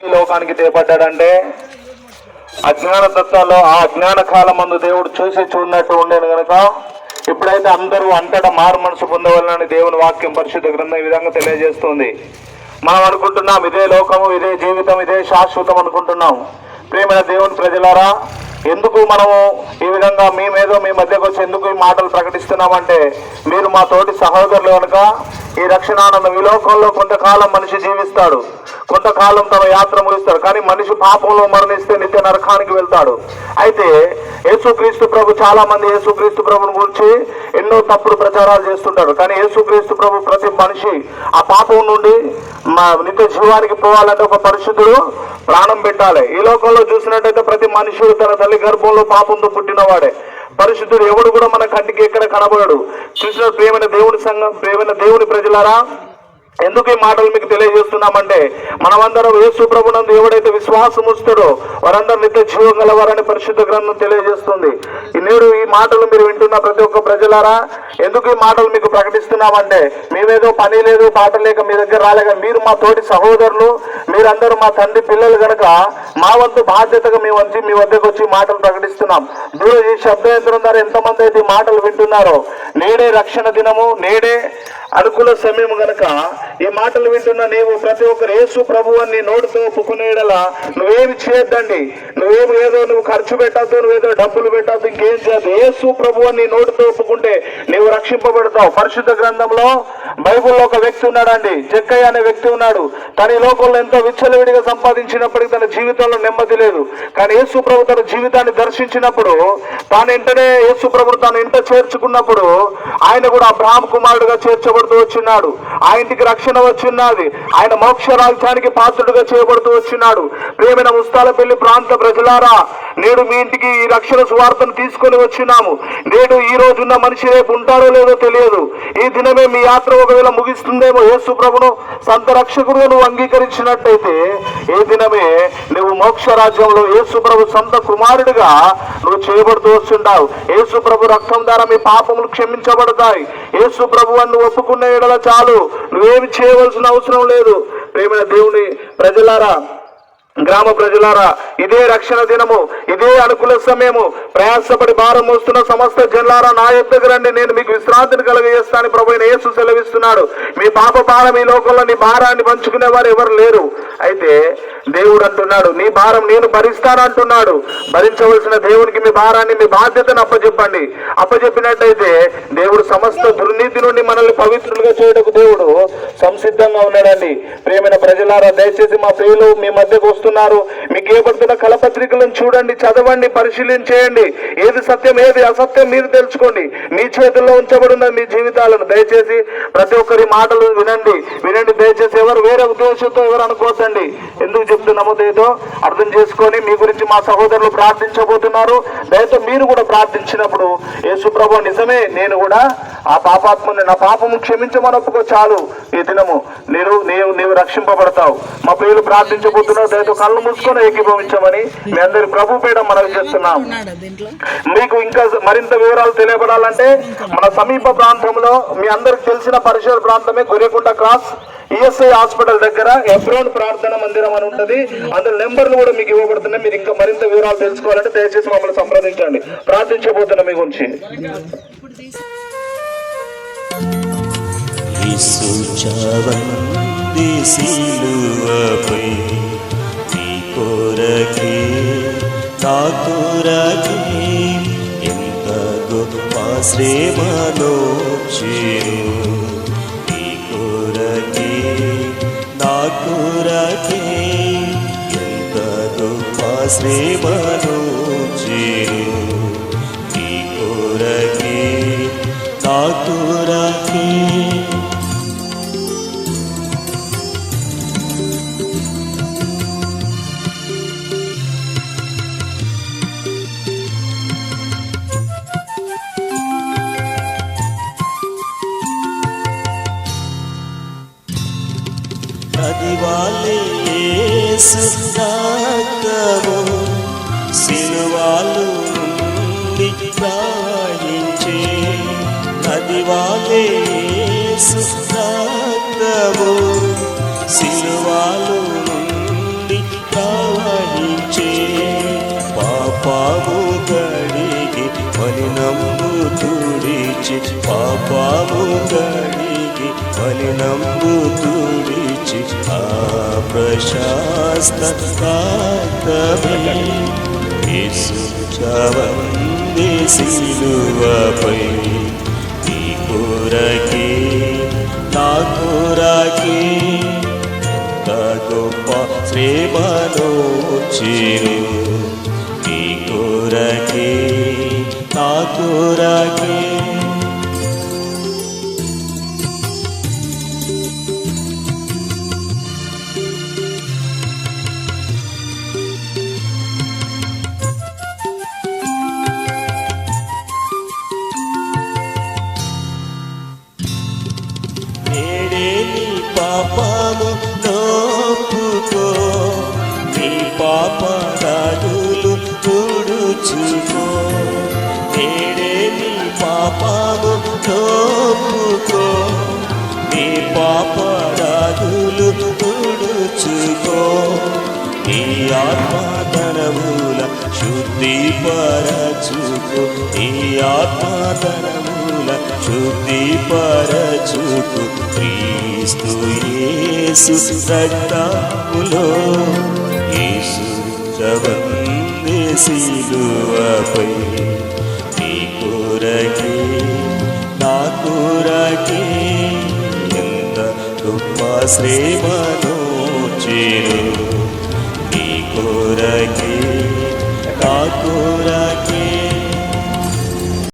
లోకానికి చేపట్టాడంటే అజ్ఞాన తత్వాల్లో ఆ అజ్ఞాన కాలం మందు దేవుడు చూసి చూడనట్టు ఉండేను కనుక ఇప్పుడైతే అందరూ అంతటా మారు మనసు పొందవాలని దేవుని వాక్యం పరిశుద్ధ గ్రంథం ఈ విధంగా తెలియజేస్తుంది. మనం అనుకుంటున్నాం ఇదే లోకము ఇదే జీవితం ఇదే శాశ్వతం అనుకుంటున్నాం. ప్రేమైన దేవుని ప్రజలారా ఎందుకు మనము ఈ విధంగా మేమేదో మీ మధ్యకు వచ్చి ఎందుకు ఈ మాటలు ప్రకటిస్తున్నామంటే మీరు మా తోటి సహోదరులు కనుక ఈ రక్షణానందం ఈ లోకంలో కొంతకాలం మనిషి జీవిస్తాడు. కొంతకాలం తన యాత్ర ముగిస్తారు. కానీ మనిషి పాపంలో మరణిస్తే నిత్య నరకానికి వెళ్తాడు. అయితే యేసుక్రీస్తు ప్రభు చాలా మంది యేసుక్రీస్తు ప్రభుని గురించి ఎన్నో తప్పుడు ప్రచారాలు చేస్తుంటారు. కానీ యేసుక్రీస్తు ప్రభు ప్రతి మనిషి ఆ పాపం నుండి మా నిత్య జీవానికి పోవాలంటే ఒక పరిశుద్ధుడు ప్రాణం పెట్టాలి. ఈ లోకంలో చూసినట్టయితే ప్రతి మనిషి తన తల్లి గర్భంలో పాపంతో పుట్టినవాడే. పరిశుద్ధుడు ఎవడు కూడా మన కంటికి ఎక్కడ కనబడడు. చూసిన ప్రేమైన దేవుని సంఘం ప్రేమైన దేవుని ప్రజలారా ఎందుకు ఈ మాటలు మీకు తెలియజేస్తున్నామంటే మనమందరం యేసు ప్రభునందు ఎవడైతే విశ్వాసం ఉంచుతాడో వారందరూ నిత్య జీవం గలవారని పరిశుద్ధ గ్రంథం తెలియజేస్తుంది. నేడు ఈ మాటలు మీరు వింటున్న ప్రతి ఒక్క ప్రజలారా ఎందుకు ఈ మాటలు మీకు ప్రకటిస్తున్నామంటే మేమేదో పని లేదు పాట లేక మీ దగ్గర రాలేక మీరు మా తోటి సహోదరులు మీరందరూ మా తండ్రి పిల్లలు కనుక మా వంతు బాధ్యతగా మీ వచ్చి మీ వద్దకు వచ్చి మాటలు ప్రకటిస్తున్నాం. దూర ఈ శబ్దయంత్రం ద్వారా ఎంతమంది అయితే ఈ మాటలు వింటున్నారో నేడే రక్షణ దినము నేడే అనుకూల సమయం గనక ఈ మాటలు వింటున్న నీవు ప్రతి ఒక్కరు యేసు ప్రభు అని నోటితో ఒప్పుకునేడలా నువ్వేమి చేయొద్దండి. నువ్వేమి ఏదో నువ్వు ఖర్చు పెట్టద్దు నువ్వేదో డబ్బులు పెట్టద్దు ఇంకేం చేయద్దు. యేసు ప్రభు అని నోటితో ఒప్పుకుంటే నీవు రక్షింపబడతావు. పరిశుద్ధ గ్రంథంలో బైబిల్లో ఒక వ్యక్తి ఉన్నాడండి. జక్కయ్య అనే వ్యక్తి ఉన్నాడు. తన లోకంలో ఎంతో విచ్చలవిడిగా సంపాదించినప్పటికీ తన జీవితంలో నెమ్మది లేదు. కానీ యేసు ప్రభు తన జీవితాన్ని దర్శించినప్పుడు తాను వెంటనే యేసు ప్రభు తన ఇంట చేర్చుకున్నప్పుడు ఆయన కూడా బ్రాహ్మ కుమారుడుగా చేర్చబడుతూ వచ్చినాడు. ఆ ఇంటికి రక్షణ వచ్చిన్నది ఆయన మోక్ష రాజ్యానికి పాత్రుడుగా చేయబడుతూ వచ్చినాడు. ప్రేమైన ముస్తాలపల్లి ప్రాంత ప్రజలారా నేడు మీ ఇంటికి ఈ రక్షణ సువార్తను తీసుకొని వచ్చినాము. నేడు ఈ రోజున్న మనిషి రేపు ఉంటారో లేదో తెలియదు. ఈ దినమే మీ యాత్ర ఒకవేళ ముగిస్తుందేమో యేసు ప్రభును సంత రక్షకుడుగా నువ్వు అంగీకరించినట్టయితే ఏ దినమే నువ్వు మోక్ష రాజ్యంలో యేసు ప్రభు సొంత కుమారుడిగా నువ్వు చేయబడుతూ వస్తుంటావు. యేసు ప్రభు రక్తం ద్వారా మీ పాపములు క్షమించబడతాయి. యేసు ప్రభు అని నువ్వు ఒప్పుకున్న ఎడల చాలు. నువ్వేమి చేయవలసిన అవసరం లేదు. ప్రేమైన దేవుని ప్రజలారా గ్రామ ప్రజలారా ఇదే రక్షణ దినము ఇదే అనుకూల సమయము. ప్రయాసపడి భారం మోస్తున్న సమస్త జనులారా నా యొద్దకు రండి. నేను మీకు విశ్రాంతిని కలగజేస్తాను ప్రభు యేసు సెలవిస్తున్నాడు. మీ పాప భారం ఈ లోకంలో నీ భారాన్ని పంచుకునే వారు ఎవరు లేరు. అయితే దేవుడు అంటున్నాడు నీ భారం నేను భరిస్తాను అంటున్నాడు భరించవలసిన దేవునికి మీ భారాన్ని మీ బాధ్యతను అప్పచెప్పండి అప్పచెప్పినట్టయితే దేవుడు సమస్త దుర్నీతి నుండి మనల్ని పవిత్రులుగా చేయటకు దేవుడు సంసిద్ధంగా ఉన్నాడండి. ప్రేమైన ప్రజలారా దయచేసి మా ప్రియులు మీ మధ్యకు వస్తున్నారు. మీకు ఏపడుతున్న కలపత్రికలను చూడండి చదవండి పరిశీలించేయండి. ఏది సత్యం ఏది అసత్యం మీరు తెలుసుకోండి. మీ చేతుల్లో ఉంచబడిన మీ జీవితాలను దయచేసి ప్రతి ఒక్కరి మాటలు వినండి. వినండి దయచేసి ఎవరు వేరే ఉద్దేశంతో ఎవరు అనుకోవద్దండి. ఎందుకు చెప్తున్నామో లేదో అర్థం చేసుకొని మీ గురించి మా సహోదరులు ప్రార్థించబోతున్నారు. దయతో మీరు కూడా ప్రార్థించినప్పుడు యేసుప్రభు నిజమే నేను కూడా ఆ పాపాత్మని నా పాపము క్షమించమని ఒప్పుకో చాలు. ఈ దినము నేను నీవు నీవు రక్షింపబడతావు. మా ప్రియులు ప్రార్థించబోతున్నావు దయతో కళ్ళు మూసుకొని ఏకీభవించమని మీ అందరి ప్రభు పీడ మనం చేస్తున్నాం. మీకు ఇంకా మరింత వివరాలు తెలియబడాలంటే మన సమీప ప్రాంతంలో మీ అందరికి తెలిసిన పరిసర ప్రాంతమే గొర్రెకుంట క్రాస్. ఈఎస్ఐ హాస్పిటల్ దగ్గర ఎబ్రోన్ ప్రార్థన మందిరం అని ఉంటుంది. అందులో నెంబర్లు కూడా మీకు ఇవ్వబడుతున్నాయి. మీరు ఇంకా మరింత వివరాలు తెలుసుకోవాలంటే దయచేసి మమ్మల్ని సంప్రదించండి. ప్రార్థించబోతున్నా మీ గురించి. సిలువపై నీ నా ఎంత గొప్ప చేరు. గొప్ప శ్రమలో చేరు నీ కొరకే నా కొరకే నదివాలే యేసు రక్తము సిలువాలు నుండి ప్రవహించే నదివాలే యేసు రక్తము సిలువాలు నుండి ప్రవహించే పాపము కడిగి మలినంబు తుడిచి పాపము కడిగి మలినంబు తుడిచి ఆ ప్రశాస్త కాకమే యేసు సిలువపై నీ కొరకే నా కొరకే ఎంత గొప్ప శ్రేమను చిరు నీ కొరకే నా కొరకే నేడే నీ పాపము నోపుకో. నీ పాప రాజులు తుడుచుకో. నేడే నీ పాపము నోపుకో. నీ పాప రాజులు తుడుచుకో. నీ ఆత్మధనముల శుద్ధి పరచుకో. నీ ఆత్మధనముల శుద్ధి పరచుకు క్రీస్తు యేసు రక్తములో యేసు చవంది సిలువపై. నీ కొరకే నా కొరకే ఎంత గొప్ప శ్రేమను చేరు